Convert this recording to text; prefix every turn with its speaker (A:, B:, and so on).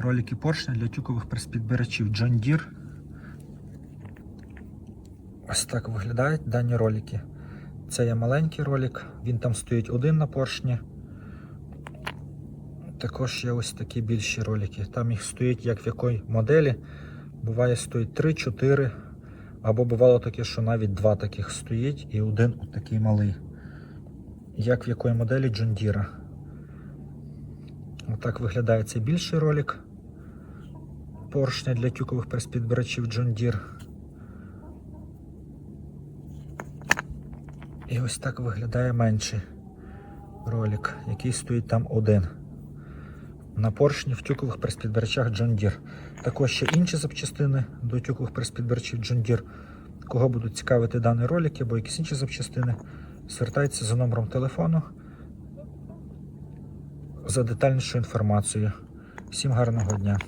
A: Ролики поршня для тюкових прес-підбирачів John Deere. Ось так виглядають дані ролики. Це є маленький ролик, він там стоїть один на поршні. Також є ось такі більші ролики. Там їх стоїть як в якої моделі. Буває стоїть 3-4. Або бувало таке, що навіть два таких стоїть і один от такий малий. Як в якої моделі Deere. Отак виглядає цей більший ролик. Поршня для тюкових прес-підбирачів John Deere. І ось так виглядає менший ролик, який стоїть там один. На поршні в тюкових прес-підбирачах John Deere. Також ще інші запчастини до тюкових прес-підбирачів John Deere. Кого будуть цікавити дані ролики або якісь інші запчастини, звертайтеся за номером телефону за детальнішу інформацію. Всім гарного дня!